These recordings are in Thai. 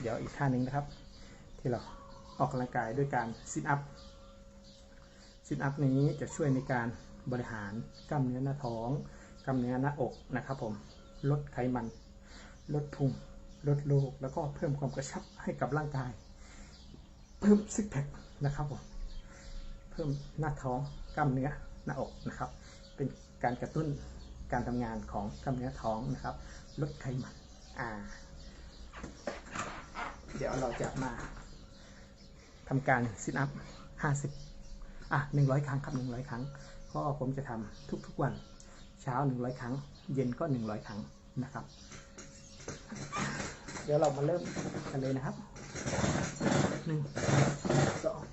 เดี๋ยวอีกท่าหนึ่งนะครับ ที่เราออกกำลังกายด้วยการซิทอัพซิทอัพนี้จะช่วยในการบริหารกล้ามเนื้อหน้าท้องกล้ามเนื้อหน้าอกนะครับผมลดไขมัน ลดพุงลดโลกแล้วก็เพิ่มความกระชับให้กับร่างกาย เพิ่มซิกแพคนะครับผมเพิ่มหน้าท้องกล้ามเนื้อหน้าอกนะครับ เป็นการกระตุ้นการทำงานของกล้ามเนื้อท้องนะครับ ลดไขมันอ่า เดี๋ยวเราจะมาทำการซิทอัพห้าสิบอะหนึ่งร้อยครั้งครับหนึ่งร้อยครั้ง ก็ผมจะทำทุกๆวัน เช้าหนึ่งร้อยครั้ง เย็นก็หนึ่งร้อยครั้งนะครับ เดี๋ยวเรามาเริ่มกันเลยนะครับหนึ่งสอง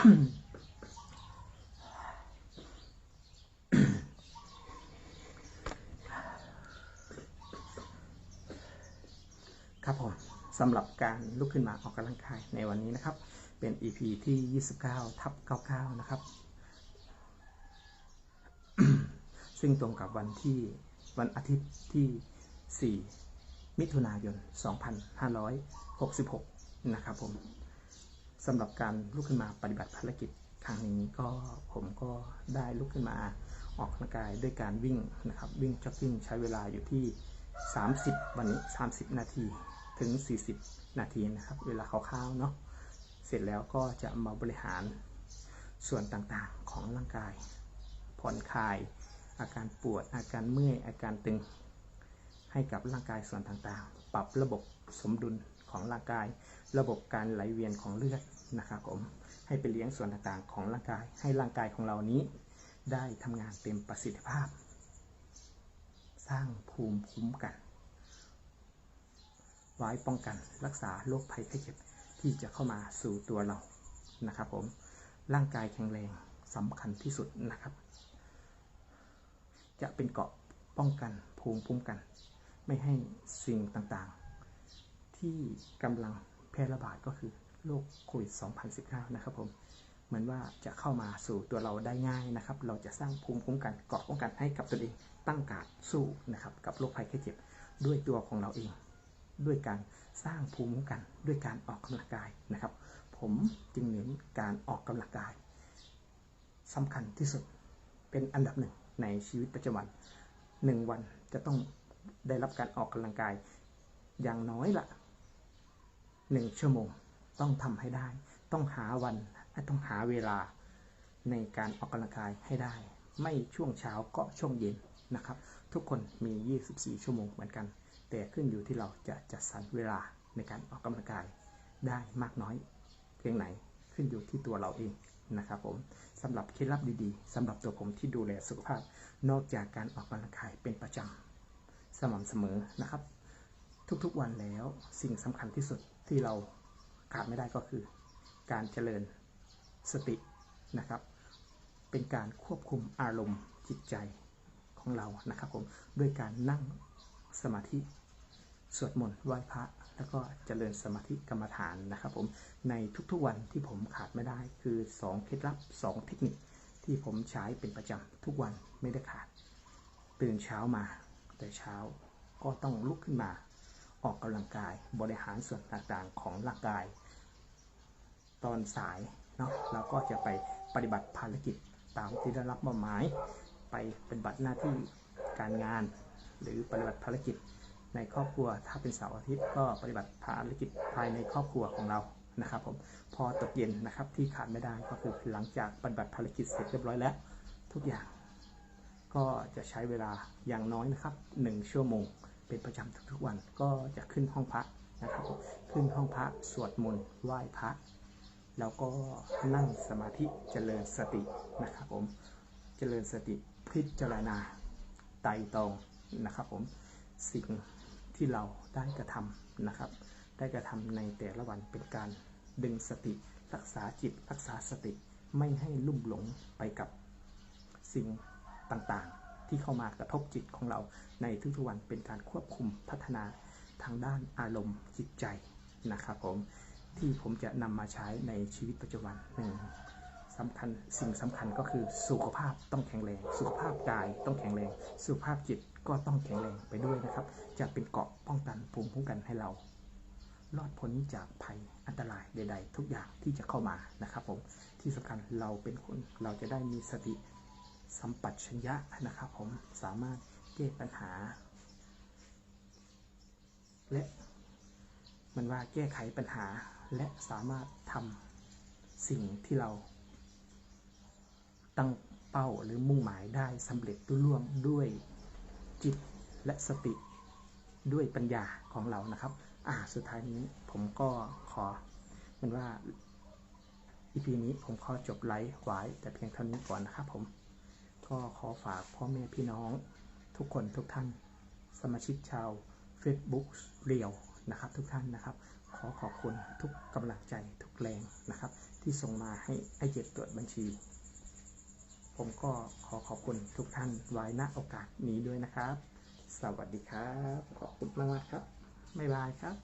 ครับผมสำหรับการลุกขึ้นมาออกกำลังกายในวันนี้นะครับ เป็น EP ที่ 29 ทับ 99 นะครับ ซึ่งตรงกับวันที่วันอาทิตย์ที่ 4 มิถุนายน 2566 นะครับผม สำหรับการลุกขึ้นมาปฏิบัติภารกิจครั้งนี้ก็ผมก็ได้ลุกขึ้นมาออกกำลังกายด้วยการวิ่งนะครับวิ่งจ็อกกิ้งใช้เวลาอยู่ที่ 30 วันนี้ 30 นาทีถึง 40 นาทีนะครับ เวลาคร่าวๆเนาะเสร็จแล้วก็จะมาบริหารส่วนต่างๆของร่างกาย ผ่อนคลาย อาการปวดอาการเมื่อยอาการตึงให้กับร่างกายส่วนต่างๆ ปรับระบบสมดุล ของร่างกาย ระบบการไหลเวียนของเลือดนะครับผมให้ไปเลี้ยงส่วนต่างๆของร่างกาย ให้ร่างกายของเรานี้ ได้ทำงานเต็มประสิทธิภาพ สร้างภูมิคุ้มกัน ไว้ป้องกันรักษาโรคภัยไข้เจ็บที่จะเข้ามาสู่ตัวเรานะครับผมร่างกายแข็งแรงสำคัญที่สุดนะครับ จะเป็นเกาะป้องกันภูมิคุ้มกัน ไม่ให้สิ่งต่างๆ ที่กำลังแพร่ระบาดก็คือโรคโควิด 2019 นะครับผมเหมือนว่าจะเข้ามาสู่ตัวเราได้ง่ายนะครับ เราจะสร้างภูมิคุ้มกันเกาะป้องกันให้กับตนเองตั้งการสู้นะครับกับโรคภัยไข้เจ็บด้วยตัวของเราเอง ด้วยการสร้างภูมิคุ้มกัน ด้วยการออกกำลังกายนะครับ ผมจึงเน้นการออกกำลังกายสำคัญที่สุดเป็นอันดับหนึ่งในชีวิตประจำวันหนึ่งวันจะต้องได้รับการออกกำลังกาย อย่างน้อยละ หนึ่งชั่วโมง ต้องทำให้ได้ ต้องหาวัน ต้องหาเวลาในการออกกำลังกายให้ได้ ไม่ช่วงเช้าก็ช่วงเย็นนะครับ ทุกคนมี 24 ชั่วโมงเหมือนกัน แต่ขึ้นอยู่ที่เราจะจัดสรรเวลาในการออกกำลังกายได้มากน้อยเพียงไหนขึ้นอยู่ที่ตัวเราเองนะครับผมสำหรับเคล็ดลับดีๆสำหรับตัวผมที่ดูแลสุขภาพ นอกจากการออกกำลังกายเป็นประจำสม่ำเสมอนะครับ ทุกๆวันแล้วสิ่งสำคัญที่สุด ที่เราขาดไม่ได้ก็คือ การเจริญสตินะครับ เป็นการควบคุมอารมณ์จิตใจของเรานะครับผมด้วยการนั่งสมาธิสวดมนต์ไหว้พระ แล้วก็เจริญสมาธิกรรมฐานนะครับผมในทุกๆวันที่ผมขาดไม่ได้คือ 2 เคล็ดลับ 2 เทคนิคที่ผมใช้เป็นประจำทุกวันไม่ได้ขาด ตื่นเช้ามา แต่เช้าก็ต้องลุกขึ้นมา ออกกำลังกายบริหารส่วนต่างๆของร่างกาย ตอนสายเนาะเราก็จะไปปฏิบัติภารกิจตามที่ได้รับมอบหมาย ไปปฏิบัติหน้าที่การงาน หรือปฏิบัติภารกิจในครอบครัวถ้าเป็นเสาร์อาทิตย์ก็ปฏิบัติภารกิจภายในครอบครัวของเรานะครับผมพอตกเย็นนะครับที่ขาดไม่ได้ก็คือหลังจากปฏิบัติภารกิจเสร็จเรียบร้อยแล้ว ทุกอย่างก็จะใช้เวลาอย่างน้อยนะครับ 1 ชั่วโมง เป็นประจำทุกๆวันก็จะขึ้นห้องพระนะครับ ขึ้นห้องพระสวดมนต์ไหว้พระแล้วก็นั่งสมาธิเจริญสตินะครับผมเจริญสติพิจารณาไตรตรองนะครับผมสิ่งที่เราได้กระทำนะครับ ได้กระทำในแต่ละวันเป็นการดึงสติ รักษาจิตรักษาสติไม่ให้ลุ่มหลงไปกับสิ่งต่างๆ ที่เข้ามากระทบจิตของเราในทุกๆวันเป็นการควบคุมพัฒนาทางด้านอารมณ์จิตใจนะครับผมที่ผมจะนำมาใช้ในชีวิตปัจจุบันหนึ่งสำคัญสิ่งสำคัญก็คือสุขภาพต้องแข็งแรง สุขภาพกายต้องแข็งแรง สุขภาพจิตก็ต้องแข็งแรงไปด้วยนะครับ จะเป็นเกราะป้องกันภูมิคุ้มกันให้เรารอดพ้นจากภัยอันตรายใด ๆ ทุกอย่างที่จะเข้ามานะครับผมที่สำคัญเราเป็นคนเราจะได้มีสติ สัมปชัญญะนะครับผมสามารถแก้ปัญหา และมันว่าแก้ไขปัญหาและสามารถทำสิ่งที่เรา ตั้งเป้าหรือมุ่งหมายได้สำเร็จรุ่ร่วงด้วยจิตและสติด้วยปัญญาของเรานะครับ อ่า สุดท้ายนี้ผมก็ขอเป็นว่าอีพีนี้ผมขอจบไลฟ์ไว้แต่เพียงเท่านี้ก่อนนะครับผม ก็ขอฝากพ่อแม่พี่น้อง ทุกคนทุกท่าน สมาชิกชาว Facebook เรียวนะครับทุกท่านนะครับ ขอขอบคุณทุกกำลังใจทุกแรงนะครับ ที่ส่งมาให้ไอเจ็ดตรวจบัญชี ผมก็ขอขอบคุณทุกท่านไว้ณโอกาสนี้ด้วยนะครับ สวัสดีครับ ขอบคุณมากๆครับ บ๊ายบายครับ